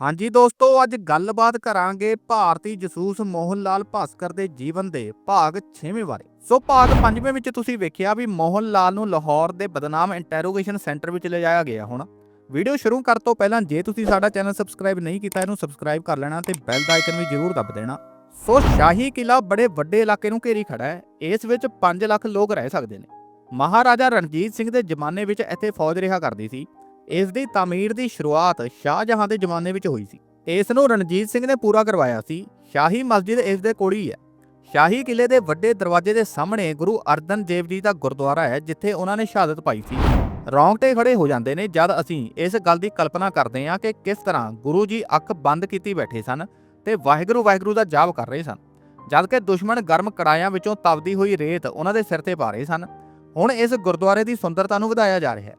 ਹਾਂਜੀ ਦੋਸਤੋ, ਅੱਜ ਗੱਲਬਾਤ ਕਰਾਂਗੇ ਭਾਰਤੀ ਜਸੂਸ ਮੋਹਨ ਲਾਲ ਭਾਸਕਰ ਦੇ ਜੀਵਨ ਦੇ ਭਾਗ 6ਵੇਂ ਬਾਰੇ। ਸੋ ਭਾਗ 5ਵੇਂ ਵਿੱਚ ਤੁਸੀਂ ਵੇਖਿਆ ਵੀ ਮੋਹਨ ਲਾਲ ਨੂੰ ਲਾਹੌਰ ਦੇ ਬਦਨਾਮ ਇੰਟਰੋਗੇਸ਼ਨ ਸੈਂਟਰ ਵਿੱਚ ਲਿਜਾਇਆ ਗਿਆ ਹੋਣਾ। ਵੀਡੀਓ ਸ਼ੁਰੂ ਕਰਨ ਤੋਂ ਪਹਿਲਾਂ ਜੇ ਤੁਸੀਂ ਸਾਡਾ ਚੈਨਲ ਸਬਸਕ੍ਰਾਈਬ ਨਹੀਂ ਕੀਤਾ, ਇਹਨੂੰ ਸਬਸਕ੍ਰਾਈਬ ਕਰ ਲੈਣਾ ਤੇ ਬੈਲ ਦਾ ਆਈਕਨ ਵੀ ਜ਼ਰੂਰ ਦੱਬ ਦੇਣਾ। ਸੋ ਸ਼ਾਹੀ ਕਿਲਾ ਬੜੇ ਵੱਡੇ ਇਲਾਕੇ ਨੂੰ ਘੇਰੀ ਖੜਾ ਹੈ। ਇਸ ਵਿੱਚ 5 ਲੱਖ ਲੋਕ ਰਹਿ ਸਕਦੇ ਨੇ। ਮਹਾਰਾਜਾ ਰਣਜੀਤ ਸਿੰਘ ਦੇ ਜ਼ਮਾਨੇ ਵਿੱਚ ਇੱਥੇ ਫੌਜ ਰਿਹਾ ਕਰਦੀ ਸੀ। ਇਸ ਦੀ ਤਾਮੀਰ ਦੀ ਸ਼ੁਰੂਆਤ ਸ਼ਾਹਜਹਾਂ ਦੇ ਜ਼ਮਾਨੇ ਵਿੱਚ ਹੋਈ ਸੀ। ਇਸ ਨੂੰ ਰਣਜੀਤ ਸਿੰਘ ਨੇ ਪੂਰਾ ਕਰਵਾਇਆ ਸੀ। ਸ਼ਾਹੀ ਮਸਜਿਦ ਇਸ ਦੇ ਕੋਲ ਹੀ ਹੈ। ਸ਼ਾਹੀ ਕਿਲੇ ਦੇ ਵੱਡੇ ਦਰਵਾਜ਼ੇ ਦੇ ਸਾਹਮਣੇ ਗੁਰੂ ਅਰਜਨ ਦੇਵ ਜੀ ਦਾ ਗੁਰਦੁਆਰਾ ਹੈ, ਜਿੱਥੇ ਉਹਨਾਂ ਨੇ ਸ਼ਹਾਦਤ ਪਾਈ ਸੀ। ਰੌਂਗਟੇ ਖੜੇ ਹੋ ਜਾਂਦੇ ਨੇ ਜਦ ਅਸੀਂ ਇਸ ਗੱਲ ਦੀ ਕਲਪਨਾ ਕਰਦੇ ਹਾਂ ਕਿ ਕਿਸ ਤਰ੍ਹਾਂ ਗੁਰੂ ਜੀ ਅੱਖ ਬੰਦ ਕੀਤੀ ਬੈਠੇ ਸਨ ਤੇ ਵਾਹਿਗੁਰੂ ਵਾਹਿਗੁਰੂ ਦਾ ਜਾਪ ਕਰ ਰਹੇ ਸਨ। ਜਦ ਕਿ ਦੁਸ਼ਮਣ ਗਰਮ ਕੜਾਇਆਂ ਵਿੱਚੋਂ ਤਪਦੀ ਹੋਈ ਰੇਤ ਉਹਨਾਂ ਦੇ ਸਿਰ ਤੇ ਪਾ ਰਹੇ ਸਨ। ਹੁਣ ਇਸ ਗੁਰਦੁਆਰੇ ਦੀ ਸੁੰਦਰਤਾ ਨੂੰ ਵਧਾਇਆ ਜਾ ਰਿਹਾ ਹੈ।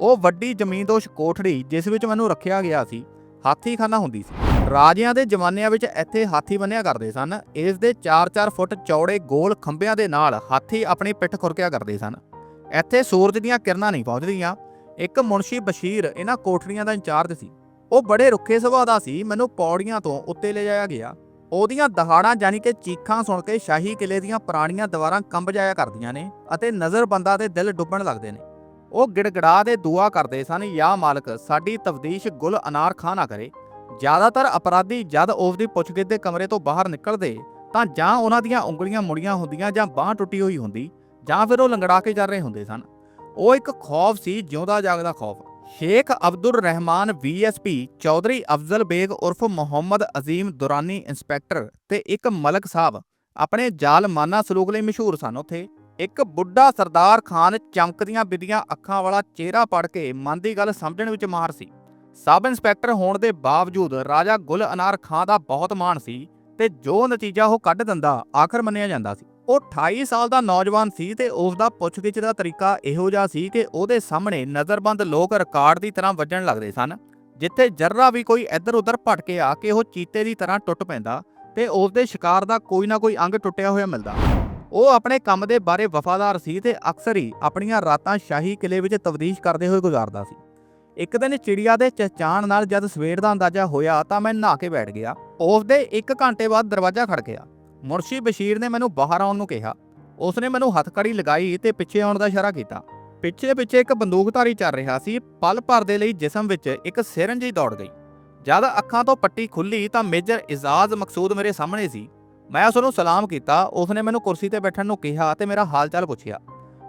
ਉਹ ਵੱਡੀ ਜ਼ਮੀਨਦੋਸ਼ ਕੋਠੜੀ, ਜਿਸ ਵਿੱਚ ਮੈਨੂੰ ਰੱਖਿਆ ਗਿਆ ਸੀ, ਹਾਥੀਖਾਨਾ ਹੁੰਦੀ ਸੀ। ਰਾਜਿਆਂ ਦੇ ਜ਼ਮਾਨਿਆਂ ਵਿੱਚ ਇੱਥੇ ਹਾਥੀ ਬੰਨਿਆ ਕਰਦੇ ਸਨ। ਇਸ ਦੇ 4-4 ਫੁੱਟ ਚੌੜੇ ਗੋਲ ਖੰਭਿਆਂ ਦੇ ਨਾਲ ਹਾਥੀ ਆਪਣੀ ਪਿੱਠ ਖੁਰਕਿਆ ਕਰਦੇ ਸਨ। ਇੱਥੇ ਸੂਰਜ ਦੀਆਂ ਕਿਰਨਾਂ ਨਹੀਂ ਪਹੁੰਚਦੀਆਂ। ਇੱਕ ਮੁਨਸ਼ੀ ਬਸ਼ੀਰ ਇਹਨਾਂ ਕੋਠੜੀਆਂ ਦਾ ਇੰਚਾਰਜ ਸੀ। ਉਹ ਬੜੇ ਰੁੱਖੇ ਸੁਭਾਅ ਦਾ ਸੀ। ਮੈਨੂੰ ਪੌੜੀਆਂ ਤੋਂ ਉੱਤੇ ਲੈ ਜਾਇਆ ਗਿਆ। ਉਹਦੀਆਂ ਦਹਾੜਾਂ ਯਾਨੀ ਕਿ ਚੀਖਾਂ ਸੁਣ ਕੇ ਸ਼ਾਹੀ ਕਿਲੇ ਦੀਆਂ ਪੁਰਾਣੀਆਂ ਦੀਵਾਰਾਂ ਕੰਬ ਜਾਇਆ ਕਰਦੀਆਂ ਨੇ ਅਤੇ ਨਜ਼ਰਬੰਦਾਂ ਦੇ ਦਿਲ ਡੁੱਬਣ ਲੱਗਦੇ ਨੇ। ਉਹ ਗਿੜਗੜਾ ਦੇ ਦੁਆ ਕਰਦੇ ਸਨ, ਯਾ ਮਾਲਕ, ਸਾਡੀ ਤਫਦੀਸ਼ ਗੁਲ ਅਨਾਰ ਖਾਂ ਨਾ ਕਰੇ। ਜ਼ਿਆਦਾਤਰ ਅਪਰਾਧੀ ਜਦ ਉਸ ਪੁੱਛਗਿੱਛ ਦੇ ਕਮਰੇ ਤੋਂ ਬਾਹਰ ਨਿਕਲਦੇ, ਤਾਂ ਜਾਂ ਉਹਨਾਂ ਦੀਆਂ ਉਂਗਲੀਆਂ ਮੁੜੀਆਂ ਹੁੰਦੀਆਂ ਜਾਂ ਬਾਹ ਟੁੱਟੀ ਹੋਈ ਹੁੰਦੀ, ਜਾਂ ਫਿਰ ਉਹ ਲੰਗੜਾ ਕੇ ਚੱਲ ਰਹੇ ਹੁੰਦੇ ਸਨ। ਉਹ ਇੱਕ ਖੌਫ ਸੀ, ਜਿਉਂਦਾ ਜਾਗਦਾ ਖੌਫ। ਸ਼ੇਖ ਅਬਦੁਰ ਰਹਿਮਾਨ ਵੀਐਸਪੀ ਚੌਧਰੀ ਅਫਜ਼ਲ ਬੇਗ ਉਰਫ ਮੁਹੰਮਦ ਅਜ਼ੀਮ ਦੁਰਾਨੀ ਇੰਸਪੈਕਟਰ ਤੇ ਇੱਕ ਮਲਕ ਸਾਹਿਬ, ਆਪਣੇ ਜ਼ਾਲਮਾਨਾ ਸਲੂਕ ਲਈ ਮਸ਼ਹੂਰ ਸਨ ਉੱਥੇ। ਇੱਕ ਬੁੱਢਾ ਸਰਦਾਰ ਖਾਨ ਚਮਕਦੀਆਂ ਬਿੱਦੀਆਂ ਅੱਖਾਂ ਵਾਲਾ ਚਿਹਰਾ ਪੜ ਕੇ ਮਨ ਦੀ ਗੱਲ ਸਮਝਣ ਵਿੱਚ ਮਾਹਰ ਸੀ। ਸਬ ਇੰਸਪੈਕਟਰ ਹੋਣ ਦੇ ਬਾਵਜੂਦ ਰਾਜਾ ਗੁਲ ਅਨਾਰ ਖਾਨ ਦਾ ਬਹੁਤ ਮਾਣ ਸੀ ਤੇ ਜੋ ਨਤੀਜਾ ਉਹ ਕੱਢ ਦਿੰਦਾ, ਆਖਰ ਮੰਨਿਆ ਜਾਂਦਾ ਸੀ। ਉਹ 28 ਸਾਲ ਦਾ ਨੌਜਵਾਨ ਸੀ ਤੇ ਉਸ ਦਾ ਪੁੱਛਗਿੱਛ ਦਾ ਤਰੀਕਾ ਇਹੋ ਜਿਹਾ ਸੀ ਕਿ ਉਹਦੇ ਸਾਹਮਣੇ ਨਜ਼ਰਬੰਦ ਲੋਕ ਰਿਕਾਰਡ ਦੀ ਤਰ੍ਹਾਂ ਵੱਜਣ ਲੱਗਦੇ ਸਨ, ਜਿੱਥੇ ਜਰਰਾ ਵੀ ਕੋਈ ਇੱਧਰ ਉੱਧਰ ਭਟਕੇ ਆ ਕੇ ਉਹ ਚੀਤੇ ਦੀ ਤਰ੍ਹਾਂ ਟੁੱਟ ਪੈਂਦਾ ਤੇ ਉਸ ਦੇ ਸ਼ਿਕਾਰ ਦਾ ਕੋਈ ਨਾ ਕੋਈ ਅੰਗ ਟੁੱਟਿਆ ਹੋਇਆ ਮਿਲਦਾ। ਉਹ ਆਪਣੇ ਕੰਮ ਦੇ ਬਾਰੇ ਵਫਾਦਾਰ ਸੀ ਤੇ ਅਕਸਰ ਹੀ ਆਪਣੀਆਂ ਰਾਤਾਂ ਸ਼ਾਹੀ ਕਿਲੇ ਵਿੱਚ ਤਬਦੀਸ਼ ਕਰਦੇ ਹੋਏ ਗੁਜ਼ਾਰਦਾ ਸੀ। ਇੱਕ ਦਿਨ ਚਿੜੀਆ ਦੇ ਚਹਿਚਾਣ ਨਾਲ ਜਦ ਸਵੇਰ ਦਾ ਅੰਦਾਜ਼ਾ ਹੋਇਆ ਤਾਂ ਮੈਂ ਨਹਾ ਕੇ ਬੈਠ ਗਿਆ। ਉਸ ਦੇ 1 ਘੰਟੇ ਬਾਅਦ ਦਰਵਾਜ਼ਾ ਖੜਕਿਆ ਮੁਰਸ਼ੀ ਬਸ਼ੀਰ ਨੇ ਮੈਨੂੰ ਬਾਹਰ ਆਉਣ ਨੂੰ ਕਿਹਾ। ਉਸਨੇ ਮੈਨੂੰ ਹੱਥਕੜੀ ਲਗਾਈ ਤੇ ਪਿੱਛੇ ਆਉਣ ਦਾ ਇਸ਼ਾਰਾ ਕੀਤਾ। ਪਿੱਛੇ ਪਿੱਛੇ ਇੱਕ ਬੰਦੂਕਧਾਰੀ ਚੱਲ ਰਿਹਾ ਸੀ। ਪਲ ਭਰ ਦੇ ਲਈ ਜਿਸਮ ਵਿੱਚ ਇੱਕ ਸਿਰੰਜ ਹੀ ਦੌੜ ਗਈ। ਜਦ ਅੱਖਾਂ ਤੋਂ ਪੱਟੀ ਖੁੱਲੀ ਤਾਂ ਮੇਜਰ ਇਜ਼ਾਜ਼ ਮਕਸੂਦ ਮੇਰੇ ਸਾਹਮਣੇ ਸੀ। ਮੈਂ ਉਸ ਨੂੰ ਸਲਾਮ ਕੀਤਾ, ਉਸਨੇ ਮੈਨੂੰ ਕੁਰਸੀ ਤੇ ਬੈਠਣ ਨੂੰ ਕਿਹਾ ਤੇ ਮੇਰਾ ਹਾਲ ਚਾਲ ਪੁੱਛਿਆ।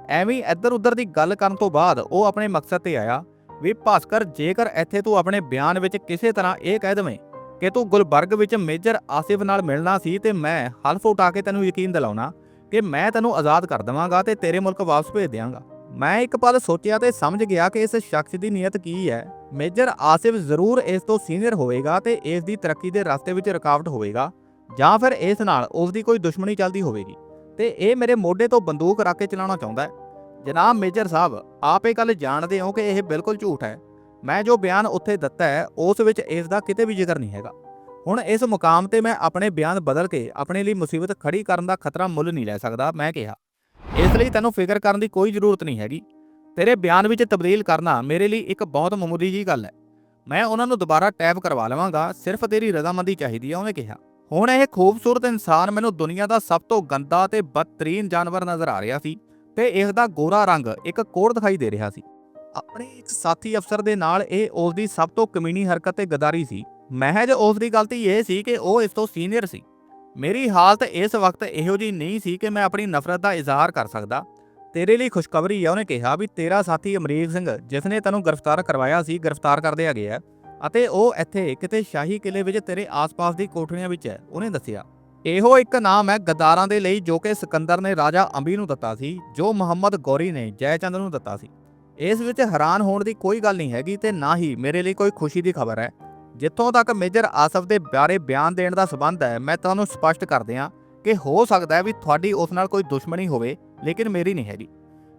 ਐਵੇਂ ਇੱਧਰ ਉੱਧਰ ਦੀ ਗੱਲ ਕਰਨ ਤੋਂ ਬਾਅਦ ਉਹ ਆਪਣੇ ਮਕਸਦ ਤੇ ਆਇਆ ਵੀ, ਭਾਸਕਰ, ਜੇਕਰ ਇੱਥੇ ਤੂੰ ਆਪਣੇ ਬਿਆਨ ਵਿੱਚ ਕਿਸੇ ਤਰ੍ਹਾਂ ਇਹ ਕਹਿ ਦਵੇਂ ਕਿ ਤੂੰ ਗੁਲਬਰਗ ਵਿੱਚ ਮੇਜਰ ਆਸਿਫ ਨਾਲ ਮਿਲਣਾ ਸੀ ਤੇ ਮੈਂ ਹਲਫ ਉਠਾ ਕੇ ਤੈਨੂੰ ਯਕੀਨ ਦਿਲਾਉਣਾ ਕਿ ਮੈਂ ਤੈਨੂੰ ਆਜ਼ਾਦ ਕਰ ਦਵਾਂਗਾ ਤੇ ਤੇਰੇ ਮੁਲਕ ਵਾਪਸ ਭੇਜ ਦਿਆਂਗਾ। ਮੈਂ ਇੱਕ ਪਲ ਸੋਚਿਆ ਤੇ ਸਮਝ ਗਿਆ ਕਿ ਇਸ ਸ਼ਖਸ ਦੀ ਨੀਅਤ ਕੀ ਹੈ। ਮੇਜਰ ਆਸਿਫ ਜ਼ਰੂਰ ਇਸ ਤੋਂ ਸੀਨੀਅਰ ਹੋਵੇਗਾ ਤੇ ਇਸ ਦੀ ਤਰੱਕੀ ਦੇ ਰਸਤੇ ਵਿੱਚ ਰੁਕਾਵਟ ਹੋਵੇਗਾ। ਜਾਂ ਫਿਰ ਇਸ ਨਾਲ ਉਸ ਦੀ ਕੋਈ ਦੁਸ਼ਮਣੀ ਚੱਲਦੀ ਹੋਵੇਗੀ। ਤੇ ਇਹ ਮੇਰੇ ਮੋਢੇ ਤੋਂ ਬੰਦੂਕ ਰੱਖ ਕੇ ਚਲਾਉਣਾ ਚਾਹੁੰਦਾ ਹੈ। ਜਨਾਬ ਮੇਜਰ ਸਾਹਿਬ, ਆਪ ਇਹ ਗੱਲ ਜਾਣਦੇ ਹੋ ਕਿ ਇਹ ਬਿਲਕੁਲ ਝੂਠ ਹੈ। ਮੈਂ ਜੋ ਬਿਆਨ ਉੱਥੇ ਦਿੱਤਾ ਹੈ, ਉਸ ਵਿੱਚ ਇਸ ਦਾ ਕਿਤੇ ਵੀ ਜ਼ਿਕਰ ਨਹੀਂ ਹੈਗਾ। ਹੁਣ ਇਸ ਮੁਕਾਮ ਤੇ ਮੈਂ ਆਪਣੇ ਬਿਆਨ ਬਦਲ ਕੇ ਆਪਣੇ ਲਈ ਮੁਸੀਬਤ ਖੜੀ ਕਰਨ ਦਾ ਖਤਰਾ ਮੁੱਲ ਨਹੀਂ ਲੈ ਸਕਦਾ, ਮੈਂ ਕਿਹਾ। ਇਸ ਲਈ ਤੈਨੂੰ ਫਿਕਰ ਕਰਨ ਦੀ ਕੋਈ ਜ਼ਰੂਰਤ ਨਹੀਂ ਹੈਗੀ। ਤੇਰੇ ਬਿਆਨ ਵਿੱਚ ਤਬਦੀਲ ਕਰਨਾ ਮੇਰੇ ਲਈ ਇੱਕ ਬਹੁਤ ਮਾਮੂਲੀ ਜੀ ਗੱਲ ਹੈ। ਮੈਂ ਉਹਨਾਂ ਨੂੰ ਦੁਬਾਰਾ ਟੈਪ ਕਰਵਾ ਲਵਾਂਗਾ, ਸਿਰਫ ਤੇਰੀ ਰਜ਼ਾਮੰਦੀ ਚਾਹੀਦੀ ਹੈ, ਉਹਨੇ ਕਿਹਾ। ਹੁਣ ਇਹ ਖੂਬਸੂਰਤ ਇਨਸਾਨ ਮੈਨੂੰ ਦੁਨੀਆ ਦਾ ਸਭ ਤੋਂ ਗੰਦਾ ਤੇ ਬਦਤਰੀਨ ਜਾਨਵਰ ਨਜ਼ਰ ਆ ਰਿਹਾ ਸੀ ਤੇ ਇਸ ਦਾ ਗੋਰਾ ਰੰਗ ਇੱਕ ਕੋੜ ਦਿਖਾਈ ਦੇ ਰਿਹਾ ਸੀ। ਆਪਣੇ ਇੱਕ ਸਾਥੀ ਅਫਸਰ ਦੇ ਨਾਲ ਇਹ ਉਸ ਦੀ ਸਭ ਤੋਂ ਕਮੀਨੀ ਹਰਕਤ ਤੇ ਗਦਾਰੀ ਸੀ। ਮਹਿਜ ਉਸ ਦੀ ਗਲਤੀ ਇਹ ਸੀ ਕਿ ਉਹ ਇਸ ਤੋਂ ਸੀਨੀਅਰ ਸੀ। ਮੇਰੀ ਹਾਲਤ ਇਸ ਵਕਤ ਇਹੋ ਜੀ ਨਹੀਂ ਸੀ ਕਿ ਮੈਂ ਆਪਣੀ ਨਫ਼ਰਤ ਦਾ ਇਜ਼ਹਾਰ ਕਰ ਸਕਦਾ। ਤੇਰੇ ਲਈ ਖੁਸ਼ਖਬਰੀ ਹੈ ਉਹਨੇ ਕਿਹਾ ਵੀ ਤੇਰਾ ਸਾਥੀ ਅਮਰੀਕ ਸਿੰਘ ਜਿਸ ਨੇ ਤੈਨੂੰ ਗ੍ਰਿਫਤਾਰ ਕਰਵਾਇਆ ਸੀ, ਗ੍ਰਿਫਤਾਰ ਕਰ ਦਿਆ ਗਿਆ। ਅਤੇ ਉਹ ਇੱਥੇ ਕਿਤੇ ਸ਼ਾਹੀ ਕਿਲੇ ਵਿੱਚ ਤੇਰੇ ਆਸ-ਪਾਸ ਦੀ ਕੋਠੜੀਆਂ ਵਿੱਚ ਹੈ, ਉਹਨੇ ਦੱਸਿਆ। ਇਹੋ ਇੱਕ ਨਾਮ ਹੈ ਗਦਾਰਾਂ ਦੇ ਲਈ ਜੋ ਕਿ ਸਿਕੰਦਰ ਨੇ ਰਾਜਾ ਅੰਬੀ ਨੂੰ ਦਿੱਤਾ ਸੀ, ਜੋ ਮੁਹੰਮਦ ਗੌਰੀ ਨੇ ਜੈਚੰਦ ਨੂੰ ਦਿੱਤਾ ਸੀ। ਇਸ ਵਿੱਚ ਹੈਰਾਨ ਹੋਣ ਦੀ ਕੋਈ ਗੱਲ ਨਹੀਂ ਹੈਗੀ ਤੇ ਨਾ ਹੀ ਮੇਰੇ ਲਈ ਕੋਈ ਖੁਸ਼ੀ ਦੀ ਖਬਰ ਹੈ। ਜਿੱਥੋਂ ਤੱਕ ਮੇਜਰ ਆਸਫ ਦੇ ਬਾਰੇ ਬਿਆਨ ਦੇਣ ਦਾ ਸਬੰਧ ਹੈ, ਮੈਂ ਤੁਹਾਨੂੰ ਸਪਸ਼ਟ ਕਰ ਦਿਆਂ ਕਿ ਹੋ ਸਕਦਾ ਹੈ ਵੀ ਤੁਹਾਡੀ ਉਸ ਨਾਲ ਕੋਈ ਦੁਸ਼ਮਣੀ ਹੋਵੇ, ਲੇਕਿਨ ਮੇਰੀ ਨਹੀਂ ਹੈਗੀ।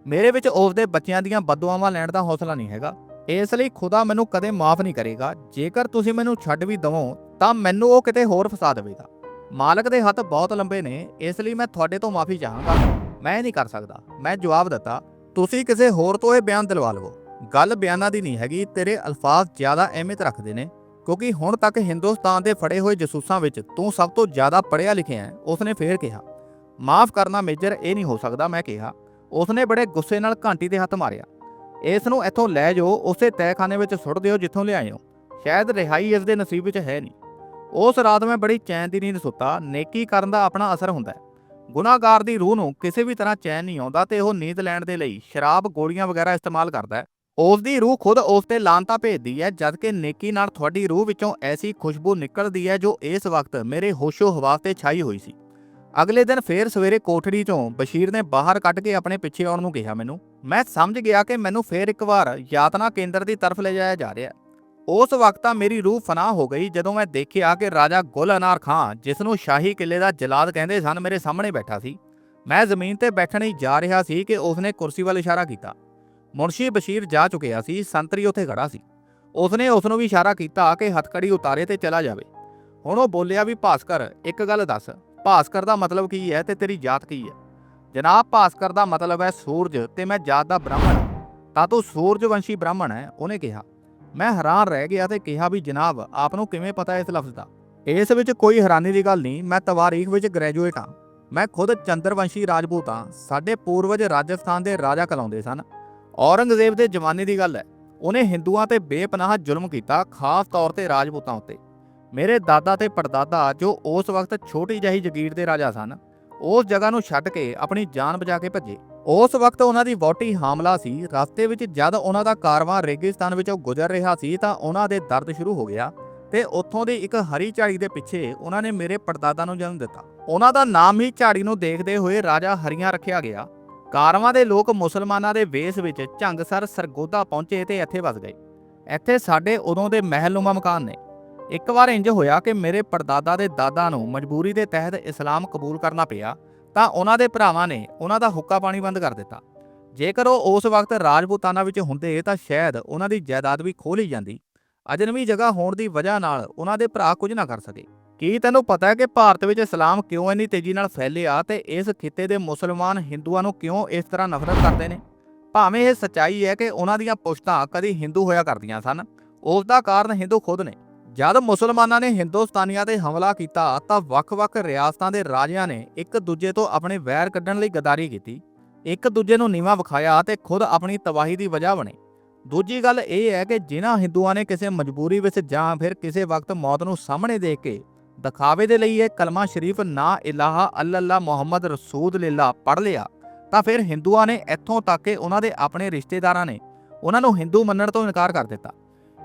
ਮੇਰੇ ਵਿੱਚ ਉਸ ਦੇ ਬੱਚਿਆਂ ਦੀਆਂ ਬਦਦੁਆਵਾਂ ਲੈਣ ਦਾ ਹੌਸਲਾ ਨਹੀਂ ਹੈਗਾ। ਇਸ ਲਈ ਖੁਦਾ ਮੈਨੂੰ ਕਦੇ ਮਾਫ ਨਹੀਂ ਕਰੇਗਾ। ਜੇਕਰ ਤੁਸੀਂ ਮੈਨੂੰ ਛੱਡ ਵੀ ਦਵੋ, ਤਾਂ ਮੈਨੂੰ ਉਹ ਕਿਤੇ ਹੋਰ ਫਸਾ ਦੇਵੇਗਾ। ਮਾਲਕ ਦੇ ਹੱਥ ਬਹੁਤ ਲੰਬੇ ਨੇ, ਇਸ ਲਈ ਮੈਂ ਤੁਹਾਡੇ ਤੋਂ ਮਾਫੀ ਚਾਹਾਂਗਾ। ਮੈਂ ਨਹੀਂ ਕਰ ਸਕਦਾ। ਮੈਂ ਜਵਾਬ ਦਿੱਤਾ, ਤੁਸੀਂ ਕਿਸੇ ਹੋਰ ਤੋਂ ਇਹ ਬਿਆਨ ਦਿਲਵਾ ਲਵੋ। ਗੱਲ ਬਿਆਨਾਂ ਦੀ ਨਹੀਂ ਹੈਗੀ, ਤੇਰੇ ਅਲਫਾਜ਼ ਜ਼ਿਆਦਾ ਅਹਿਮੀਅਤ ਰੱਖਦੇ ਨੇ, ਕਿਉਂਕਿ ਹੁਣ ਤੱਕ ਹਿੰਦੁਸਤਾਨ ਦੇ ਫੜੇ ਹੋਏ ਜਸੂਸਾਂ ਵਿੱਚ ਤੂੰ ਸਭ ਤੋਂ ਜ਼ਿਆਦਾ ਪੜ੍ਹਿਆ ਲਿਖਿਆ ਹੈ, ਉਸਨੇ ਫੇਰ ਕਿਹਾ। ਮਾਫ ਕਰਨਾ ਮੇਜਰ, ਇਹ ਨਹੀਂ ਹੋ ਸਕਦਾ, ਮੈਂ ਕਿਹਾ। ਉਸਨੇ ਬੜੇ ਗੁੱਸੇ ਨਾਲ ਘਾਂਟੀ ਦੇ ਹੱਥ ਮਾਰਿਆ। ਇਸ ਨੂੰ ਇੱਥੋਂ ਲੈ ਜਾਓ, ਉਸੇ ਤਹਿਖਾਨੇ ਵਿੱਚ ਸੁੱਟ ਦਿਓ ਜਿੱਥੋਂ ਲਿਆਏ ਹੋ ਸ਼ਾਇਦ ਰਿਹਾਈ ਇਸ ਦੇ ਨਸੀਬ ਵਿੱਚ ਹੈ ਨਹੀਂ। ਉਸ ਰਾਤ ਮੈਂ ਬੜੀ ਚੈਨ ਦੀ ਨੀਂਦ ਸੁੱਤਾ। ਨੇਕੀ ਕਰਨ ਦਾ ਆਪਣਾ ਅਸਰ ਹੁੰਦਾ ਹੈ। ਗੁਨਾਹਗਾਰ ਦੀ ਰੂਹ ਨੂੰ ਕਿਸੇ ਵੀ ਤਰ੍ਹਾਂ ਚੈਨ ਨਹੀਂ ਆਉਂਦਾ ਤੇ ਉਹ ਨੀਂਦ ਲੈਣ ਦੇ ਲਈ ਸ਼ਰਾਬ, ਗੋਲੀਆਂ ਵਗੈਰਾ ਇਸਤੇਮਾਲ ਕਰਦਾ ਹੈ। ਉਸ ਦੀ ਰੂਹ ਖੁਦ ਉਸ ਤੇ ਲਾਂਤਾ ਭੇਜਦੀ ਹੈ, ਜਦਕਿ ਨੇਕੀ ਨਾਲ ਤੁਹਾਡੀ ਰੂਹ ਵਿੱਚੋਂ ਐਸੀ ਖੁਸ਼ਬੂ ਨਿਕਲਦੀ ਹੈ ਜੋ ਇਸ ਵਕਤ ਮੇਰੇ ਹੋਸ਼ੋ ਹਵਾਸ ਤੇ ਛਾਈ ਹੋਈ ਸੀ। ਅਗਲੇ ਦਿਨ ਫੇਰ ਸਵੇਰੇ ਕੋਠੜੀ ਚੋਂ ਬਸ਼ੀਰ ਨੇ ਬਾਹਰ ਕੱਢ ਕੇ ਆਪਣੇ ਪਿੱਛੇ ਆਉਣ ਨੂੰ ਕਿਹਾ ਮੈਨੂੰ। ਮੈਂ ਸਮਝ ਗਿਆ ਕਿ ਮੈਨੂੰ ਫੇਰ ਇੱਕ ਵਾਰ ਯਾਤਨਾ ਕੇਂਦਰ ਦੀ ਤਰਫ ਲੈ ਜਾਇਆ ਜਾ ਰਿਹਾ ਉਸ ਵਕਤ ਤਾਂ ਮੇਰੀ ਰੂਹ ਫਨਾਹ ਹੋ ਗਈ ਜਦੋਂ ਮੈਂ ਦੇਖਿਆ ਕਿ ਰਾਜਾ ਗੁਲ ਅਨਾਰ ਖਾਂ, ਜਿਸ ਨੂੰ ਸ਼ਾਹੀ ਕਿਲੇ ਦਾ ਜਲਾਦ ਕਹਿੰਦੇ ਸਨ, ਮੇਰੇ ਸਾਹਮਣੇ ਬੈਠਾ ਸੀ। ਮੈਂ ਜ਼ਮੀਨ ਤੇ ਬੈਠਣ ਹੀ ਜਾ ਰਿਹਾ ਸੀ ਕਿ ਉਸਨੇ ਕੁਰਸੀ ਵੱਲ ਇਸ਼ਾਰਾ ਕੀਤਾ। ਮੁਨਸ਼ੀ ਬਸ਼ੀਰ ਜਾ ਚੁੱਕਿਆ ਸੀ, ਸੰਤਰੀ ਉੱਥੇ ਖੜਾ ਸੀ। ਉਸਨੇ ਉਸ ਨੂੰ ਵੀ ਇਸ਼ਾਰਾ ਕੀਤਾ ਕਿ ਹੱਥਕੜੀ ਉਤਾਰੇ ਤੇ ਚਲਾ ਜਾਵੇ। ਹੁਣ ਉਹ ਬੋਲਿਆ ਵੀ, ਭਾਸਕਰ, ਇੱਕ ਗੱਲ ਦੱਸ ਭਾਸਕਰ ਦਾ ਮਤਲਬ ਕੀ ਹੈ ਤੇ ਤੇਰੀ ਜਾਤ ਕੀ ਹੈ? ਜਨਾਬ, ਭਾਸਕਰ ਦਾ ਮਤਲਬ ਹੈ ਸੂਰਜ ਤੇ ਮੈਂ ਜਾਤ ਦਾ ਬ੍ਰਾਹਮਣ ਤਾਂ ਤੂੰ ਸੂਰਜਵੰਸ਼ੀ ਬ੍ਰਾਹਮਣ ਹੈ, ਉਹਨੇ ਕਿਹਾ। ਮੈਂ ਹੈਰਾਨ ਰਹਿ ਗਿਆ ਤੇ ਕਿਹਾ ਵੀ ਜਨਾਬ, ਆਪ ਨੂੰ ਕਿਵੇਂ ਪਤਾ ਇਸ ਲਫ਼ਜ਼ ਦਾ? ਇਸ ਵਿੱਚ ਕੋਈ ਹੈਰਾਨੀ ਦੀ ਗੱਲ ਨਹੀਂ, ਮੈਂ ਤਵਾਰੀਖ ਵਿੱਚ ਗ੍ਰੈਜੂਏਟ ਹਾਂ। ਮੈਂ ਖੁਦ ਚੰਦਰਵੰਸ਼ੀ ਰਾਜਪੂਤ ਹਾਂ। ਸਾਡੇ ਪੂਰਵਜ ਰਾਜਸਥਾਨ ਦੇ ਰਾਜਾ ਕਲਾਉਂਦੇ ਸਨ। ਔਰੰਗਜ਼ੇਬ ਦੇ ਜ਼ਮਾਨੇ ਦੀ ਗੱਲ ਹੈ। ਉਹਨੇ ਹਿੰਦੂਆਂ ਤੇ ਬੇਪਨਾਹ ਜ਼ੁਲਮ ਕੀਤਾ, ਖਾਸ ਤੌਰ ਤੇ ਰਾਜਪੂਤਾਂ ਉੱਤੇ। ਮੇਰੇ ਦਾਦਾ ਤੇ ਪੜਦਾਦਾ ਜੋ ਉਸ ਵਕਤ ਛੋਟੀ ਜਿਹੀ ਜ਼ਗੀਰ ਦੇ ਰਾਜਾ ਸਨ, ਉਸ ਜਗ੍ਹਾ ਨੂੰ ਛੱਡ ਕੇ ਆਪਣੀ ਜਾਨ ਬਚਾ ਕੇ ਭੱਜੇ। ਉਸ ਵਕਤ ਉਹਨਾਂ ਦੀ ਵਹੁਟੀ ਹਾਮਲਾ ਸੀ। ਰਸਤੇ ਵਿੱਚ ਜਦ ਉਹਨਾਂ ਦਾ ਕਾਰਵਾਂ ਰੇਗਿਸਤਾਨ ਵਿੱਚੋਂ ਗੁਜ਼ਰ ਰਿਹਾ ਸੀ ਤਾਂ ਉਹਨਾਂ ਦੇ ਦਰਦ ਸ਼ੁਰੂ ਹੋ ਗਿਆ ਤੇ ਉੱਥੋਂ ਦੀ ਇੱਕ ਹਰੀ ਝਾੜੀ ਦੇ ਪਿੱਛੇ ਉਹਨਾਂ ਨੇ ਮੇਰੇ ਪੜਦਾਦਾ ਨੂੰ ਜਨਮ ਦਿੱਤਾ। ਉਹਨਾਂ ਦਾ ਨਾਮ ਹੀ ਝਾੜੀ ਨੂੰ ਦੇਖਦੇ ਹੋਏ ਰਾਜਾ ਹਰੀਆਂ ਰੱਖਿਆ ਗਿਆ। ਕਾਰਵਾਂ ਦੇ ਲੋਕ ਮੁਸਲਮਾਨਾਂ ਦੇ ਵੇਸ ਵਿੱਚ ਝੰਗਸਰ ਸਰਗੋਦਾ ਪਹੁੰਚੇ ਤੇ ਇੱਥੇ ਵਸ ਗਏ। ਇੱਥੇ ਸਾਡੇ ਉਦੋਂ ਦੇ ਮਹਿਲਨੁਮਾ ਮਕਾਨ ਨੇ। ਇੱਕ ਵਾਰ ਇੰਜ ਹੋਇਆ ਕਿ ਮੇਰੇ ਪੜਦਾਦਾ ਦੇ ਦਾਦਾ ਨੂੰ ਮਜਬੂਰੀ ਦੇ ਤਹਿਤ ਇਸਲਾਮ ਕਬੂਲ ਕਰਨਾ ਪਿਆ, ਤਾਂ ਉਹਨਾਂ ਦੇ ਭਰਾਵਾਂ ਨੇ ਉਹਨਾਂ ਦਾ ਹੁੱਕਾ ਪਾਣੀ ਬੰਦ ਕਰ ਦਿੱਤਾ। ਜੇਕਰ ਉਹ ਉਸ ਵਕਤ ਰਾਜਪੂਤਾਨਾ ਵਿੱਚ ਹੁੰਦੇ ਤਾਂ ਸ਼ਾਇਦ ਉਹਨਾਂ ਦੀ ਜਾਇਦਾਦ ਵੀ ਖੋਹ ਲਈ ਜਾਂਦੀ। ਅਜਨਬੀ ਜਗ੍ਹਾ ਹੋਣ ਦੀ ਵਜ੍ਹਾ ਨਾਲ ਉਹਨਾਂ ਦੇ ਭਰਾ ਕੁਝ ਨਾ ਕਰ ਸਕੇ। ਕੀ ਤੈਨੂੰ ਪਤਾ ਹੈ ਕਿ ਭਾਰਤ ਵਿੱਚ ਇਸਲਾਮ ਕਿਉਂ ਇੰਨੀ ਤੇਜ਼ੀ ਨਾਲ ਫੈਲਿਆ ਤੇ ਇਸ ਖਿੱਤੇ ਦੇ ਮੁਸਲਮਾਨ ਹਿੰਦੂਆਂ ਨੂੰ ਕਿਉਂ ਇਸ ਤਰ੍ਹਾਂ ਨਫ਼ਰਤ ਕਰਦੇ ਨੇ? ਭਾਵੇਂ ਇਹ ਸੱਚਾਈ ਹੈ ਕਿ ਉਹਨਾਂ ਦੀਆਂ ਪੁਸ਼ਤਾਂ ਕਦੀ ਹਿੰਦੂ ਹੋਇਆ ਕਰਦੀਆਂ ਸਨ, ਉਸ ਦਾ ਕਾਰਨ ਹਿੰਦੂ ਖੁਦ ਨੇ। ਜਦ ਮੁਸਲਮਾਨਾਂ ਨੇ ਹਿੰਦੁਸਤਾਨੀਆਂ ਤੇ ਹਮਲਾ ਕੀਤਾ ਤਾਂ ਵੱਖ-ਵੱਖ ਰਿਆਸਤਾਂ ਦੇ ਰਾਜਿਆਂ ਨੇ ਇੱਕ ਦੂਜੇ ਤੋਂ ਆਪਣੇ ਵੈਰ ਕੱਢਣ ਲਈ ਗਦਾਰੀ ਕੀਤੀ। ਇੱਕ ਦੂਜੇ ਨੂੰ ਨੀਵਾ ਵਿਖਾਇਆ ਤੇ ਖੁਦ ਆਪਣੀ ਤਬਾਹੀ ਦੀ ਵਜ੍ਹਾ ਬਣੇ। ਦੂਜੀ ਗੱਲ ਇਹ ਹੈ ਕਿ ਜਿਨ੍ਹਾਂ ਹਿੰਦੂਆਂ ਨੇ ਕਿਸੇ ਮਜਬੂਰੀ ਵਿੱਚ ਜਾਂ ਫਿਰ ਕਿਸੇ ਵਕਤ ਮੌਤ ਨੂੰ ਸਾਹਮਣੇ ਦੇਖ ਕੇ ਦਿਖਾਵੇ ਦੇ ਲਈ ਇਹ ਕਲਮਾ ਸ਼ਰੀਫ ਨਾ ਇਲਾਹਾ ਅੱਲੱਲਾ ਮੁਹੰਮਦ ਰਸੂਲੁੱਲਾਹ ਪੜ ਲਿਆ, ਤਾਂ ਫਿਰ ਹਿੰਦੂਆਂ ਨੇ ਇੱਥੋਂ ਤੱਕ ਕਿ ਉਹਨਾਂ ਦੇ ਆਪਣੇ ਰਿਸ਼ਤੇਦਾਰਾਂ ਨੇ ਉਹਨਾਂ ਨੂੰ ਹਿੰਦੂ ਮੰਨਣ ਤੋਂ ਇਨਕਾਰ ਕਰ ਦਿੱਤਾ।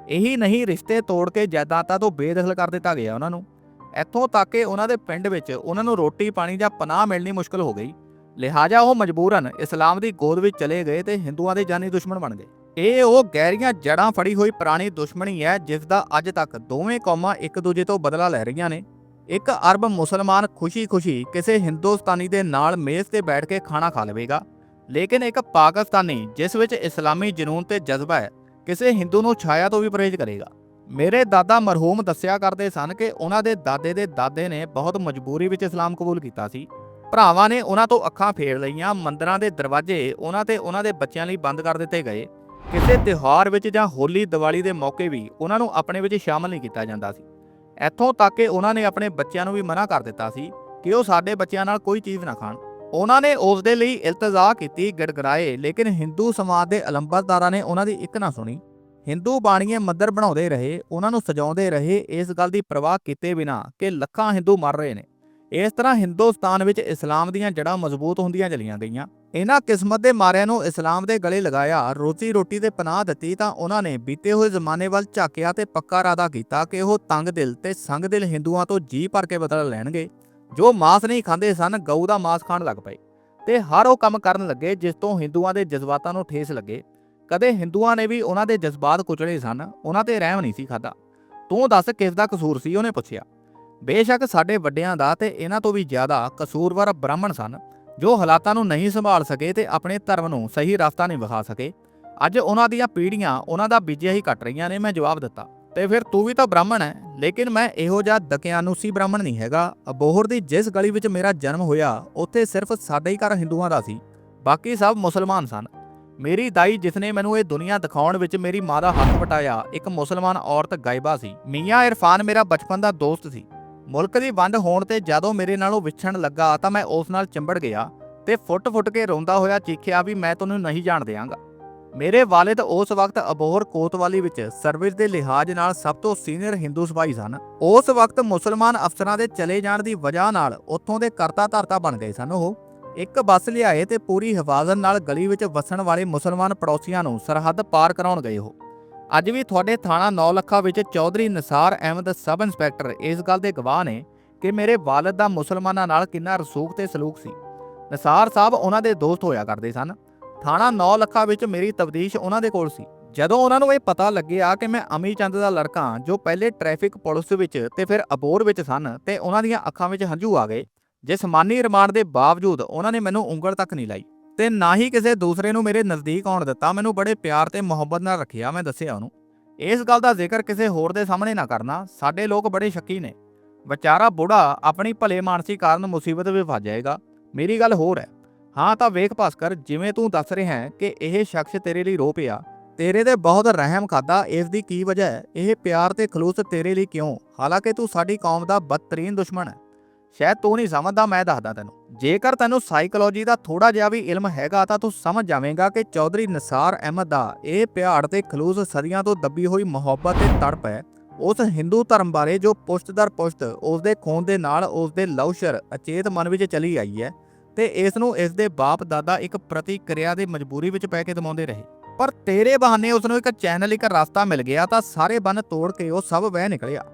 ਇਹੀ ਨਹੀਂ ਰਿਸ਼ਤੇ ਤੋੜ ਕੇ ਜਾਇਦਾਦਾਂ ਤੋਂ ਬੇਦਖਲ ਕਰ ਦਿੱਤਾ ਗਿਆ ਉਹਨਾਂ ਨੂੰ। ਇੱਥੋਂ ਤੱਕ ਕਿ ਉਹਨਾਂ ਦੇ ਪਿੰਡ ਵਿੱਚ ਉਹਨਾਂ ਨੂੰ ਰੋਟੀ ਪਾਣੀ ਜਾਂ ਪਨਾਹ ਮਿਲਣੀ ਮੁਸ਼ਕਲ ਹੋ ਗਈ। ਲਿਹਾਜ਼ਾ ਉਹ ਮਜਬੂਰਨ ਇਸਲਾਮ ਦੀ ਗੋਦ ਵਿੱਚ ਚਲੇ ਗਏ ਤੇ ਹਿੰਦੂਆਂ ਦੇ ਜਾਨੀ ਦੁਸ਼ਮਣ ਬਣ ਗਏ। ਇਹ ਉਹ ਗਹਿਰੀਆਂ ਜੜਾਂ ਫੜੀ ਹੋਈ ਪੁਰਾਣੀ ਦੁਸ਼ਮਣੀ ਹੈ, ਜਿਸ ਦਾ ਅੱਜ ਤੱਕ ਦੋਵੇਂ ਕੌਮਾਂ ਇੱਕ ਦੂਜੇ ਤੋਂ ਬਦਲਾ ਲੈ ਰਹੀਆਂ ਨੇ। ਇੱਕ ਅਰਬ ਮੁਸਲਮਾਨ ਖੁਸ਼ੀ-ਖੁਸ਼ੀ ਕਿਸੇ ਹਿੰਦੁਸਤਾਨੀ ਦੇ ਨਾਲ ਮੇਜ਼ ਤੇ ਬੈਠ ਕੇ ਖਾਣਾ ਖਾ ਲਵੇਗਾ, ਲੇਕਿਨ ਇੱਕ ਪਾਕਿਸਤਾਨੀ, ਜਿਸ ਵਿੱਚ ਇਸਲਾਮੀ ਜਨੂਨ ਤੇ ਜਜ਼ਬਾ ਹੈ ਕਿਸੇ ਹਿੰਦੂ ਨੂੰ ਛਾਇਆ ਤੋਂ ਵੀ ਪਰਹੇਜ਼ ਕਰੇਗਾ। ਮੇਰੇ ਦਾਦਾ ਮਰਹੂਮ ਦੱਸਿਆ ਕਰਦੇ ਸਨ ਕਿ ਉਹਨਾਂ ਦੇ ਦਾਦੇ ਦੇ ਦਾਦੇ ਨੇ ਬਹੁਤ ਮਜਬੂਰੀ ਵਿੱਚ ਇਸਲਾਮ ਕਬੂਲ ਕੀਤਾ ਸੀ। ਭਰਾਵਾਂ ਨੇ ਉਹਨਾਂ ਤੋਂ ਅੱਖਾਂ ਫੇਰ ਲਈਆਂ, ਮੰਦਰਾਂ ਦੇ ਦਰਵਾਜ਼ੇ ਉਹਨਾਂ ਤੇ ਉਹਨਾਂ ਦੇ ਬੱਚਿਆਂ ਲਈ ਬੰਦ ਕਰ ਦਿੱਤੇ ਗਏ। ਕਿਸੇ ਤਿਉਹਾਰ ਵਿੱਚ ਜਾਂ ਹੋਲੀ, ਦੀਵਾਲੀ ਦੇ ਮੌਕੇ ਵੀ ਉਹਨਾਂ ਨੂੰ ਆਪਣੇ ਵਿੱਚ ਸ਼ਾਮਲ ਨਹੀਂ ਕੀਤਾ ਜਾਂਦਾ ਸੀ। ਇੱਥੋਂ ਤੱਕ ਕਿ ਉਹਨਾਂ ਨੇ ਆਪਣੇ ਬੱਚਿਆਂ ਨੂੰ ਵੀ ਮਨਾ ਕਰ ਦਿੱਤਾ ਸੀ ਕਿ ਉਹ ਸਾਡੇ ਬੱਚਿਆਂ ਨਾਲ ਕੋਈ ਚੀਜ਼ ਨਾ ਖਾਣ। ਉਹਨਾਂ ਨੇ ਉਸ ਦੇ ਲਈ ਇਲਤਜ਼ਾ ਕੀਤੀ, ਗੜਗੜਾਏ, ਲੇਕਿਨ ਹਿੰਦੂ ਸਮਾਜ ਦੇ ਅਲੰਬਰਦਾਰਾਂ ਨੇ ਉਹਨਾਂ ਦੀ ਇੱਕ ਨਾ ਸੁਣੀ। ਹਿੰਦੂ ਬਾਣੀਏ ਮੰਦਰ ਬਣਾਉਂਦੇ ਰਹੇ, ਉਹਨਾਂ ਨੂੰ ਸਜਾਉਂਦੇ ਰਹੇ, ਇਸ ਗੱਲ ਦੀ ਪਰਵਾਹ ਕੀਤੇ ਬਿਨਾ ਕਿ ਲੱਖਾਂ ਹਿੰਦੂ ਮਰ ਰਹੇ ਨੇ। ਇਸ ਤਰ੍ਹਾਂ ਹਿੰਦੁਸਤਾਨ ਵਿੱਚ ਇਸਲਾਮ ਦੀਆਂ ਜੜ੍ਹਾਂ ਮਜ਼ਬੂਤ ਹੁੰਦੀਆਂ ਚਲੀਆਂ ਗਈਆਂ। ਇਹਨਾਂ ਕਿਸਮਤ ਦੇ ਮਾਰਿਆਂ ਨੂੰ ਇਸਲਾਮ ਦੇ ਗਲੇ ਲਗਾਇਆ ਰੋਟੀ ਰੋਟੀ ਤੇ ਪਨਾਹ ਦਿੱਤੀ ਤਾਂ ਉਹਨਾਂ ਨੇ ਬੀਤੇ ਹੋਏ ਜ਼ਮਾਨੇ ਵੱਲ ਝਾਕਿਆ ਤੇ ਪੱਕਾ ਇਰਾਦਾ ਕੀਤਾ ਕਿ ਉਹ ਤੰਗ ਦਿਲ ਤੇ ਸੰਗ ਦਿਲ ਹਿੰਦੂਆਂ ਤੋਂ ਜੀ ਭਰ ਕੇ ਬਦਲਾ ਲੈਣਗੇ। ਜੋ ਮਾਸ ਨਹੀਂ ਖਾਂਦੇ ਸਨ, ਗਊ ਦਾ ਮਾਸ ਖਾਣ ਲੱਗ ਪਏ ਤੇ ਹਰ ਉਹ ਕੰਮ ਕਰਨ ਲੱਗੇ ਜਿਸ ਤੋਂ ਹਿੰਦੂਆਂ ਦੇ ਜਜ਼ਬਾਤਾਂ ਨੂੰ ਠੇਸ ਲੱਗੇ। ਕਦੇ ਹਿੰਦੂਆਂ ਨੇ ਵੀ ਉਹਨਾਂ ਦੇ ਜਜ਼ਬਾਤ ਕੁਚਲੇ ਸਨ, ਉਹਨਾਂ ਤੇ ਰਹਿਮ ਨਹੀਂ ਸੀ ਖਾਦਾ ਤੂੰ ਦੱਸ ਕਿਸ ਦਾ ਕਸੂਰ ਸੀ? ਉਹਨੇ ਪੁੱਛਿਆ। ਬੇਸ਼ੱਕ ਸਾਡੇ ਵੱਡਿਆਂ ਦਾ ਤੇ ਇਹਨਾਂ ਤੋਂ ਵੀ ਜ਼ਿਆਦਾ ਕਸੂਰਵਾਰ ਬ੍ਰਾਹਮਣ ਸਨ, ਜੋ ਹਾਲਾਤਾਂ ਨੂੰ ਨਹੀਂ ਸੰਭਾਲ ਸਕੇ ਤੇ ਆਪਣੇ ਧਰਮ ਨੂੰ ਸਹੀ ਰਸਤਾ ਨਹੀਂ ਵਿਖਾ ਸਕੇ। ਅੱਜ ਉਹਨਾਂ ਦੀਆਂ ਪੀੜ੍ਹੀਆਂ ਉਹਨਾਂ ਦਾ ਬੀਜਿਆ ਹੀ ਕੱਟ ਰਹੀਆਂ ਨੇ, ਮੈਂ ਜਵਾਬ ਦਿੱਤਾ। ਤੇ ਫਿਰ ਤੂੰ ਵੀ ਤਾਂ ਬ੍ਰਾਹਮਣ ਹੈ ਲੇਕਿਨ ਮੈਂ ਇਹੋ ਜਿਹਾ ਦਕਿਆਨੂਸੀ ਬ੍ਰਾਹਮਣ ਨਹੀਂ ਹੈਗਾ। ਅਬੋਹਰ ਦੀ ਜਿਸ ਗਲੀ ਵਿੱਚ ਮੇਰਾ ਜਨਮ ਹੋਇਆ, ਉੱਥੇ ਸਿਰਫ ਸਾਡਾ ਹੀ ਘਰ ਹਿੰਦੂਆਂ ਦਾ ਸੀ। ਬਾਕੀ ਸਭ ਮੁਸਲਮਾਨ ਸਨ। ਮੇਰੀ ਦਾਈ ਜਿਸਨੇ ਮੈਨੂੰ ਇਹ ਦੁਨੀਆ ਦਿਖਾਉਣ ਵਿੱਚ ਮੇਰੀ ਮਾਂ ਦਾ ਹੱਥ ਵਟਾਇਆ, ਇੱਕ ਮੁਸਲਮਾਨ ਔਰਤ ਗਾਇਬਾ ਸੀ। ਮੀਆਂ ਇਰਫਾਨ ਮੇਰਾ ਬਚਪਨ ਦਾ ਦੋਸਤ ਸੀ। ਮੁਲਕ ਦੀ ਵੰਡ ਹੋਣ ਤੇ ਜਦੋਂ ਮੇਰੇ ਨਾਲੋਂ ਵਿਛਣ ਲੱਗਾ ਤਾਂ ਮੈਂ ਉਸ ਨਾਲ ਚਿੰਬੜ ਗਿਆ ਤੇ ਫੁੱਟ-ਫੁੱਟ ਕੇ ਰੋਂਦਾ ਹੋਇਆ ਚੀਖਿਆ ਵੀ ਮੈਂ ਤੈਨੂੰ ਨਹੀਂ ਜਾਣ ਦਿਆਂਗਾ। ਮੇਰੇ ਵਾਲਿਦ ਉਸ ਵਕਤ ਅਬੋਹਰ ਕੋਤਵਾਲੀ ਵਿੱਚ ਸਰਵਿਸ ਦੇ ਲਿਹਾਜ਼ ਨਾਲ ਸਭ ਤੋਂ ਸੀਨੀਅਰ ਹਿੰਦੂ ਸਿਪਾਹੀ ਸਨ। ਉਸ ਵਕਤ ਮੁਸਲਮਾਨ ਅਫਸਰਾਂ ਦੇ ਚਲੇ ਜਾਣ ਦੀ ਵਜ੍ਹਾ ਨਾਲ ਉੱਥੋਂ ਦੇ ਕਰਤਾ ਧਰਤਾ ਬਣ ਗਏ ਸਨ ਉਹ। ਇੱਕ ਬੱਸ ਲਿਆਏ ਤੇ ਪੂਰੀ ਹਿਫਾਜ਼ਤ ਨਾਲ ਗਲੀ ਵਿੱਚ ਵਸਣ ਵਾਲੇ ਮੁਸਲਮਾਨ ਪੜੋਸੀਆਂ ਨੂੰ ਸਰਹੱਦ ਪਾਰ ਕਰਾਉਣ ਗਏ ਉਹ। ਅੱਜ ਵੀ ਤੁਹਾਡੇ ਥਾਣਾ 9 ਲੱਖਾ ਵਿੱਚ ਚੌਧਰੀ ਨਸਾਰ ਅਹਿਮਦ ਸਬ ਇੰਸਪੈਕਟਰ ਇਸ ਗੱਲ ਦੇ ਗਵਾਹ ਨੇ ਕਿ ਮੇਰੇ ਵਾਲਿਦ ਦਾ ਮੁਸਲਮਾਨਾਂ ਨਾਲ ਕਿੰਨਾ ਰਸੂਖ ਤੇ ਸਲੂਕ ਸੀ। ਨਸਾਰ ਸਾਹਿਬ ਉਹਨਾਂ ਦੇ ਦੋਸਤ ਹੋਇਆ ਕਰਦੇ ਸਨ। ਥਾਣਾ 9 ਲੱਖਾਂ ਵਿੱਚ ਮੇਰੀ ਤਬਦੀਸ਼ ਉਹਨਾਂ ਦੇ ਕੋਲ ਸੀ। ਜਦੋਂ ਉਹਨਾਂ ਨੂੰ ਇਹ ਪਤਾ ਲੱਗਿਆ ਕਿ ਮੈਂ ਅਮੀ ਚੰਦ ਦਾ ਲੜਕਾ ਜੋ ਪਹਿਲੇ ਟ੍ਰੈਫਿਕ ਪੁਲਿਸ ਵਿੱਚ ਤੇ ਫਿਰ ਅਬੋਰ ਵਿੱਚ ਸਨ ਤੇ ਉਹਨਾਂ ਦੀਆਂ ਅੱਖਾਂ ਵਿੱਚ ਹੰਝੂ ਆ ਗਏ। ਜਿਸ ਮਾਨੀ ਰਿਮਾਂਡ ਦੇ ਬਾਵਜੂਦ ਉਹਨਾਂ ਨੇ ਮੈਨੂੰ ਉਂਗਲ ਤੱਕ ਨਹੀਂ ਲਾਈ ਤੇ ਨਾ ਹੀ ਕਿਸੇ ਦੂਸਰੇ ਨੂੰ ਮੇਰੇ ਨਜ਼ਦੀਕ ਆਉਣ ਦਿੱਤਾ। ਮੈਨੂੰ ਬੜੇ ਪਿਆਰ ਤੇ ਮੁਹੱਬਤ ਨਾਲ ਰੱਖਿਆ, ਮੈਂ ਦੱਸਿਆ ਉਹਨੂੰ। ਇਸ ਗੱਲ ਦਾ ਜ਼ਿਕਰ ਕਿਸੇ ਹੋਰ ਦੇ ਸਾਹਮਣੇ ਨਾ ਕਰਨਾ, ਸਾਡੇ ਲੋਕ ਬੜੇ ਸ਼ੱਕੀ ਨੇ। ਵਿਚਾਰਾ ਬੁੜਾ ਆਪਣੀ ਭਲੇ ਮਾਨਸੀ ਕਾਰਨ ਮੁਸੀਬਤ ਵਿੱਚ ਫਸ ਜਾਏਗਾ। ਮੇਰੀ ਗੱਲ ਹੋਰ ਹੈ ਹਾਂ, ਤਾਂ ਵੇਖ ਭਾਸਕਰ, ਜਿਵੇਂ ਤੂੰ ਦੱਸ ਰਿਹਾ ਹੈ ਕਿ ਇਹ ਸ਼ਖਸ ਤੇਰੇ ਲਈ ਰੋ ਪਿਆ, ਤੇਰੇ ਤੇ ਬਹੁਤ ਰਹਿਮ ਖਾਦਾ ਇਸ ਦੀ ਕੀ ਵਜ੍ਹਾ ਹੈ? ਇਹ ਪਿਆਰ ਤੇ ਖਲੂਸ ਤੇਰੇ ਲਈ ਕਿਉਂ? ਹਾਲਾਂਕਿ ਤੂੰ ਸਾਡੀ ਕੌਮ ਦਾ ਬਦਤਰੀਨ ਦੁਸ਼ਮਣ ਹੈ। ਸ਼ਾਇਦ ਤੂੰ ਨਹੀਂ ਸਮਝਦਾ, ਮੈਂ ਦੱਸਦਾ ਤੈਨੂੰ। ਜੇਕਰ ਤੈਨੂੰ ਸਾਈਕੋਲੋਜੀ ਦਾ ਥੋੜਾ ਜਿਹਾ ਵੀ ਇਲਮ ਹੈਗਾ, ਤਾਂ ਤੂੰ ਸਮਝ ਜਾਵੇਂਗਾ ਕਿ ਚੌਧਰੀ ਨਸਾਰ ਅਹਿਮਦ ਦਾ ਇਹ ਪਿਆਰ ਤੇ ਖਲੂਸ ਸਦੀਆਂ ਤੋਂ ਦੱਬੀ ਹੋਈ ਮੁਹੱਬਤ ਤੇ ਤੜਪ ਹੈ। ਉਸ ਹਿੰਦੂ ਧਰਮ ਬਾਰੇ ਜੋ ਪੁਸ਼ਤ ਦਰ ਪੁਸ਼ਤ ਉਸ ਦੇ ਖੂਨ ਦੇ ਨਾਲ ਉਸ ਦੇ ਲੌਸ਼ਰ ਅਚੇਤ ਮਨ ਵਿੱਚ ਚਲੀ ਆਈ ਹੈ ਤੇ ਇਸ ਨੂੰ ਇਸ ਦੇ ਬਾਪ ਦਾਦਾ ਇੱਕ ਪ੍ਰਤੀਕਿਰਿਆ ਦੀ ਮਜਬੂਰੀ ਵਿੱਚ ਪੈ ਕੇ ਦਮਾਉਂਦੇ ਰਹੇ। ਪਰ ਤੇਰੇ ਬਹਾਨੇ ਉਸ ਨੂੰ ਇੱਕ ਚੈਨਲ, ਇੱਕ ਰਸਤਾ ਮਿਲ ਗਿਆ ਤਾਂ ਸਾਰੇ ਬੰਨ ਤੋੜ ਕੇ ਉਹ ਸਭ ਵਹਿ ਨਿਕਲਿਆ।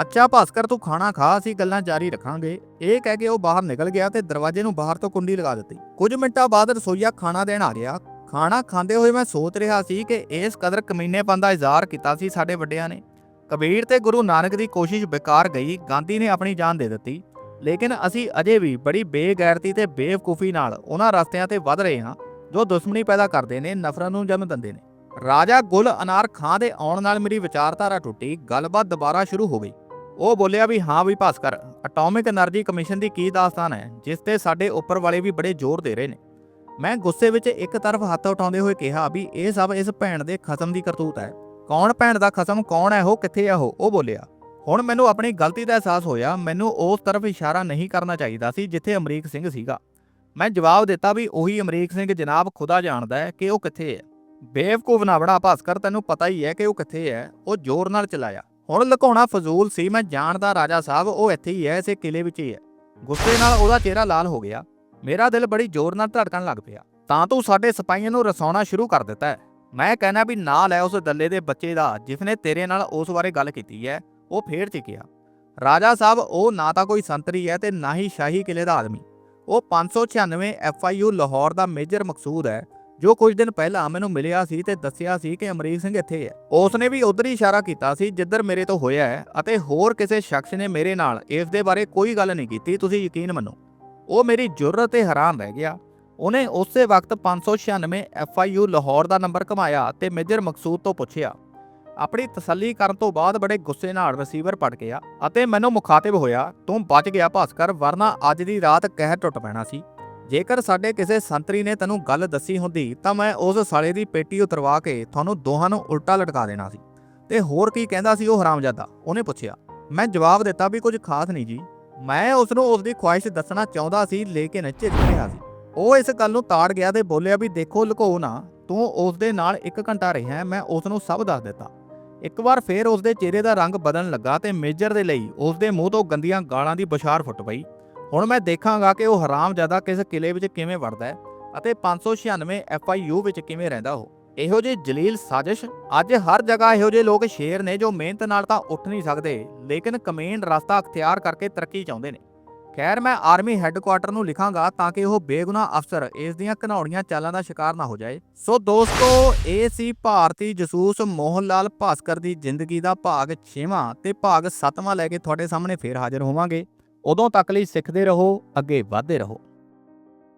ਅੱਛਾ ਭਾਸਕਰ, ਤੂੰ ਖਾਣਾ ਖਾ, ਅਸੀਂ ਗੱਲਾਂ ਜਾਰੀ ਰੱਖਾਂਗੇ। ਇਹ ਕਹਿ ਕੇ ਉਹ ਬਾਹਰ ਨਿਕਲ ਗਿਆ ਤੇ ਦਰਵਾਜ਼ੇ ਨੂੰ ਬਾਹਰ ਤੋਂ ਕੁੰਡੀ ਲਗਾ ਦਿੱਤੀ। ਕੁਝ ਮਿੰਟਾਂ ਬਾਅਦ ਰਸੋਈਆ ਖਾਣਾ ਦੇਣ ਆ ਗਿਆ। ਖਾਣਾ ਖਾਂਦੇ ਹੋਏ ਮੈਂ ਸੋਚ ਰਿਹਾ ਸੀ ਕਿ ਇਸ ਕਦਰ ਕਮੀਨੇਪਨ ਦਾ ਇਜ਼ਹਾਰ ਕੀਤਾ ਸੀ ਸਾਡੇ ਵੱਡਿਆਂ ਨੇ। ਕਬੀਰ ਤੇ ਗੁਰੂ ਨਾਨਕ ਦੀ ਕੋਸ਼ਿਸ਼ ਬੇਕਾਰ ਗਈ। ਗਾਂਧੀ ਨੇ ਆਪਣੀ ਜਾਨ ਦੇ ਦਿੱਤੀ। ਲੇਕਿਨ ਅਸੀਂ ਅਜੇ ਵੀ ਬੜੀ ਬੇਗੈਰਤੀ ਤੇ ਬੇਵਕੂਫੀ ਨਾਲ ਉਹਨਾਂ ਰਸਤਿਆਂ ਤੇ ਵੱਧ ਰਹੇ ਹਾਂ, ਜੋ ਦੁਸ਼ਮਣੀ ਪੈਦਾ ਕਰਦੇ ਨੇ, ਨਫ਼ਰਤ ਨੂੰ ਜਨਮ ਦਿੰਦੇ ਨੇ। ਰਾਜਾ ਗੁਲ ਅਨਾਰ ਖਾਂ ਦੇ ਆਉਣ ਨਾਲ ਮੇਰੀ ਵਿਚਾਰਧਾਰਾ ਟੁੱਟੀ, ਗੱਲਬਾਤ ਦੁਬਾਰਾ ਸ਼ੁਰੂ ਹੋ ਗਈ। ਉਹ ਬੋਲਿਆ ਵੀ, ਹਾਂ ਵੀ ਭਾਸਕਰ ਐਟੋਮਿਕ એનર્ਜੀ ਕਮਿਸ਼ਨ ਦੀ ਕੀ ਦਾਸਤਾਨ ਹੈ, ਜਿਸ ਤੇ ਸਾਡੇ ਉੱਪਰ ਵਾਲੇ ਵੀ ਬੜੇ ਜ਼ੋਰ ਦੇ ਰਹੇ ਨੇ। ਮੈਂ ਗੁੱਸੇ ਵਿੱਚ ਇੱਕ ਤਰਫ ਹੱਥ ਉਠਾਉਂਦੇ ਹੋਏ ਕਿਹਾ ਵੀ, ਇਹ ਸਭ ਇਸ ਭੈਣ ਦੇ ਖਸਮ ਦੀ ਕਰਤੂਤ ਹੈ। ਕੌਣ ਭੈਣ ਦਾ ਖਸਮ, ਕੌਣ ਹੈ ਉਹ, ਕਿੱਥੇ ਆ ਉਹ? ਉਹ ਬੋਲਿਆ ਹੁਣ ਮੈਨੂੰ ਆਪਣੀ ਗਲਤੀ ਦਾ ਅਹਿਸਾਸ ਹੋਇਆ, ਮੈਨੂੰ ਉਸ ਤਰਫ ਇਸ਼ਾਰਾ ਨਹੀਂ ਕਰਨਾ ਚਾਹੀਦਾ ਸੀ ਜਿੱਥੇ ਅਮਰੀਕ ਸਿੰਘ ਸੀਗਾ। ਮੈਂ ਜਵਾਬ ਦਿੱਤਾ ਵੀ ਉਹੀ ਅਮਰੀਕ ਸਿੰਘ ਜਨਾਬ ਖੁਦਾ ਜਾਣਦਾ ਹੈ ਕਿ ਉਹ ਕਿੱਥੇ ਹੈ। ਬੇਵਕੂਫ ਨਾ ਬਣਾ ਭਾਸਕਰ, ਤੈਨੂੰ ਪਤਾ ਹੀ ਹੈ ਕਿ ਉਹ ਕਿੱਥੇ ਹੈ, ਉਹ ਜ਼ੋਰ ਨਾਲ ਚਲਾਇਆ। ਹੁਣ ਲੁਕਾਉਣਾ ਫਜ਼ੂਲ ਸੀ, ਮੈਂ ਜਾਣਦਾ ਰਾਜਾ ਸਾਹਿਬ, ਉਹ ਇੱਥੇ ਹੀ ਹੈ, ਇਸੇ ਕਿਲੇ ਵਿੱਚ ਹੀ ਹੈ। ਗੁੱਸੇ ਨਾਲ ਉਹਦਾ ਚਿਹਰਾ ਲਾਲ ਹੋ ਗਿਆ। ਮੇਰਾ ਦਿਲ ਬੜੀ ਜ਼ੋਰ ਨਾਲ ਧੜਕਣ ਲੱਗ ਪਿਆ। ਤਾਂ ਤੂੰ ਸਾਡੇ ਸਿਪਾਹੀਆਂ ਨੂੰ ਰਸਾਉਣਾ ਸ਼ੁਰੂ ਕਰ ਦਿੱਤਾ ਹੈ। ਮੈਂ ਕਹਿਣਾ ਵੀ ਨਾਲ ਹੈ ਉਸ ਦੱਲੇ ਦੇ ਬੱਚੇ ਦਾ, ਜਿਸਨੇ ਤੇਰੇ ਨਾਲ ਉਸ ਬਾਰੇ ਗੱਲ ਕੀਤੀ ਹੈ। ਉਹ ਫੇਰ ਚਿਕਿਆ। ਰਾਜਾ ਸਾਹਿਬ, ਉਹ ਨਾ ਤਾਂ ਕੋਈ ਸੰਤਰੀ ਹੈ ਤੇ ਨਾ ਹੀ ਸ਼ਾਹੀ ਕਿਲੇ ਦਾ ਆਦਮੀ। ਉਹ 596 ਐਫਆਈਯੂ ਲਾਹੌਰ ਦਾ ਮੇਜਰ ਮਕਸੂਦ ਹੈ, ਜੋ ਕੁਝ ਦਿਨ ਪਹਿਲਾਂ ਮੈਨੂੰ ਮਿਲਿਆ ਸੀ ਤੇ ਦੱਸਿਆ ਸੀ ਕਿ ਅਮਰੀਕ ਸਿੰਘ ਇੱਥੇ ਹੈ। ਉਸ ਨੇ ਵੀ ਉਧਰ ਹੀ ਇਸ਼ਾਰਾ ਕੀਤਾ ਸੀ, ਜਿੱਧਰ ਮੇਰੇ ਤੋਂ ਹੋਇਆ ਹੈ, ਅਤੇ ਹੋਰ ਕਿਸੇ ਸ਼ਖਸ ਨੇ ਮੇਰੇ ਨਾਲ ਇਸ ਦੇ ਬਾਰੇ ਕੋਈ ਗੱਲ ਨਹੀਂ ਕੀਤੀ, ਤੁਸੀਂ ਯਕੀਨ ਮੰਨੋ। ਉਹ ਮੇਰੀ ਜੁਰਤ ਤੇ ਹੈਰਾਨ ਰਹਿ ਗਿਆ। ਉਹਨੇ ਉਸੇ ਵਕਤ 596 ਐਫਆਈਯੂ ਲਾਹੌਰ ਦਾ ਨੰਬਰ ਘਮਾਇਆ ਤੇ ਮੇਜਰ ਮਕਸੂਦ ਤੋਂ ਪੁੱਛਿਆ ਆਪਣੀ ਤਸੱਲੀ ਕਰਨ ਤੋਂ ਬਾਅਦ ਬੜੇ ਗੁੱਸੇ ਨਾਲ ਰਿਸੀਵਰ ਪੜ ਗਿਆ ਅਤੇ ਮੈਨੂੰ ਮੁਖਾਤਿਬ ਹੋਇਆ, ਤੂੰ ਬਚ ਗਿਆ ਭਾਸਕਰ, ਵਰਨਾ ਅੱਜ ਦੀ ਰਾਤ ਕਹਿਰ ਟੁੱਟ ਪੈਣਾ ਸੀ। ਜੇਕਰ ਸਾਡੇ ਕਿਸੇ ਸੰਤਰੀ ਨੇ ਤੈਨੂੰ ਗੱਲ ਦੱਸੀ ਹੁੰਦੀ, ਤਾਂ ਮੈਂ ਉਸ ਸਾਲੇ ਦੀ ਪੇਟੀ ਉਤਰਵਾ ਕੇ ਤੁਹਾਨੂੰ ਦੋਹਾਂ ਨੂੰ ਉਲਟਾ ਲਟਕਾ ਦੇਣਾ ਸੀ। ਤੇ ਹੋਰ ਕੀ ਕਹਿੰਦਾ ਸੀ ਉਹ ਹਰਾਮਜ਼ਾਦਾ? ਉਹਨੇ ਪੁੱਛਿਆ, ਮੈਂ ਜਵਾਬ ਦਿੱਤਾ ਵੀ ਕੁਝ ਖਾਸ ਨਹੀਂ ਜੀ। ਮੈਂ ਉਸ ਨੂੰ ਉਸ ਦੀ ਖੁਆਇਸ਼ ਦੱਸਣਾ ਚਾਹੁੰਦਾ ਸੀ, ਲੇਕਿਨ ਝਿਜਕ ਰਿਹਾ ਸੀ। ਉਹ ਇਸ ਗੱਲ ਨੂੰ ਤਾੜ ਗਿਆ ਤੇ ਬੋਲਿਆ ਵੀ ਦੇਖੋ ਲੁਕੋ ਨਾ, ਤੂੰ ਉਸ ਦੇ ਨਾਲ 1 ਘੰਟਾ ਰਿਹਾ, ਮੈਂ ਉਸ ਨੂੰ ਸਭ ਦੱਸ ਦਿੱਤਾ। ਇੱਕ ਵਾਰ ਫੇਰ ਉਸ ਦੇ ਚਿਹਰੇ ਦਾ ਰੰਗ ਬਦਲਣ ਲੱਗਾ ਤੇ ਮੇਜਰ ਦੇ ਲਈ ਉਸ ਦੇ ਮੂੰਹ ਤੋਂ ਗੰਦੀਆਂ ਗਾਲਾਂ ਦੀ ਬੁਸ਼ਾਰ ਫੁੱਟ ਪਈ। ਹੁਣ ਮੈਂ ਦੇਖਾਂਗਾ ਕਿ ਉਹ ਹਰਾਮਜ਼ਾਦਾ ਕਿਸ ਕਿਲੇ ਵਿੱਚ ਕਿਵੇਂ ਵੜਦਾ ਹੈ ਅਤੇ 596 ਐਫਆਈਯੂ ਵਿੱਚ ਕਿਵੇਂ ਰਹਿੰਦਾ ਉਹ। ਇਹੋ ਜਿਹੇ ਜਲੀਲ ਸਾਜ਼ਿਸ਼? ਅੱਜ ਹਰ ਜਗ੍ਹਾ ਇਹੋ ਜਿਹੇ ਲੋਕ ਸ਼ੇਰ ਨੇ ਜੋ ਮਿਹਨਤ ਨਾਲ ਤਾਂ ਉੱਠ ਨਹੀਂ ਸਕਦੇ, ਲੇਕਿਨ ਕਮੇਨ ਰਸਤਾ ਅਖਤਿਆਰ ਕਰਕੇ ਤਰੱਕੀ ਚਾਹੁੰਦੇ ਨੇ। ਖੈਰ, ਮੈਂ ਆਰਮੀ ਹੈੱਡਕੁਆਟਰ ਨੂੰ ਲਿਖਾਂਗਾ ਤਾਂ ਕਿ ਉਹ ਬੇਗੁਨਾਹ ਅਫਸਰ ਇਸ ਦੀਆਂ ਘਨੌੜੀਆਂ ਚਾਲਾਂ ਦਾ ਸ਼ਿਕਾਰ ਨਾ ਹੋ ਜਾਏ। ਸੋ ਦੋਸਤੋ, ਇਹ ਸੀ ਭਾਰਤੀ ਜਸੂਸ ਮੋਹਨ ਲਾਲ ਭਾਸਕਰ ਦੀ ਜ਼ਿੰਦਗੀ ਦਾ ਭਾਗ 6ਵਾਂ ਤੇ ਭਾਗ 7ਵਾਂ ਲੈ ਕੇ ਤੁਹਾਡੇ ਸਾਹਮਣੇ ਫੇਰ ਹਾਜ਼ਰ ਹੋਵਾਂਗੇ। ਉਦੋਂ ਤੱਕ ਲਈ ਸਿੱਖਦੇ ਰਹੋ, ਅੱਗੇ ਵਧਦੇ ਰਹੋ।